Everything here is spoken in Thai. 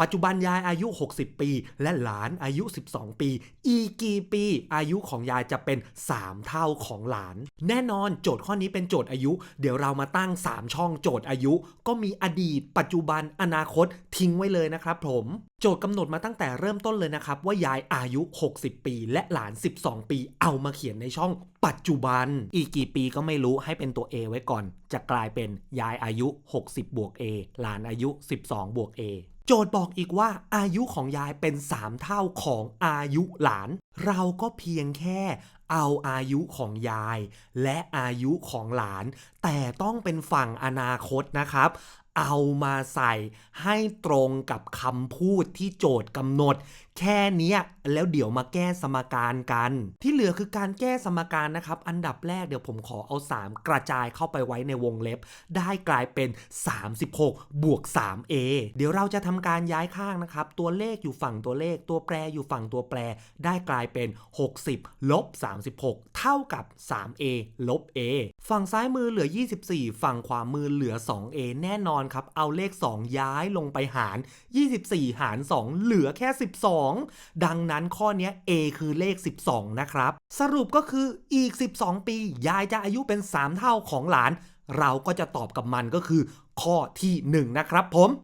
ปัจจุบันยายอายุ 60 ปี และหลานอายุ 12 ปี อีกกี่ปี อายุของยายจะเป็น 3 เท่าของหลาน แน่นอนโจทย์ข้อนี้เป็นโจทย์อายุ เดี๋ยวเรามาตั้ง 3 ช่องโจทย์อายุ ก็มีอดีต ปัจจุบันอนาคตทิ้งไว้เลยนะครับผมโจทย์กำหนดมาตั้งแต่เริ่มต้นเลยนะครับ ว่ายายอายุ 60 ปี และหลาน 12 ปี เอามาเขียนในช่องปัจจุบัน อีกกี่ปีก็ไม่รู้ให้เป็นตัว A ไว้ก่อน จะกลายเป็นยายอายุ 60 บวก A หลานอายุ 12 บวก A โจทย์บอกอีกว่าอายุของยายเป็น 3 เท่าของอายุหลาน เราก็เพียงแค่เอาอายุของยาย และอายุของหลาน แต่ต้องเป็นฝั่งอนาคตนะครับ เอามาใส่ให้ตรงกับคำพูดที่โจทย์กำหนด แค่นี้แล้วเดี๋ยวมาแก้สมการกัน ที่เหลือคือการแก้สมการนะครับ อันดับแรกเดี๋ยวผมขอเอา 3 กระจายเข้าไปไว้ในวงเล็บ ได้กลายเป็น 36 บวก 3a เดี๋ยวเราจะทำการย้ายข้างนะครับ ตัวเลขอยู่ฝั่งตัวเลข ตัวแปรอยู่ฝั่งตัวแปร ได้กลายเป็น 60 ลบ 36 เท่ากับ 3a ลบ a ฝั่งซ้ายมือเหลือ 24 ฝั่งขวามือเหลือ 2a แน่นอนครับ เอาเลข 2 ย้ายลงไปหาร 24 หาร 2 เหลือแค่ 12ดังนั้นข้อนี้ a คือเลข 12 นะครับ สรุปก็คืออีก 12 ปี ยายจะอายุเป็น 3 เท่าของหลาน เราก็จะตอบกับมันก็คือข้อที่ 1 นะครับผม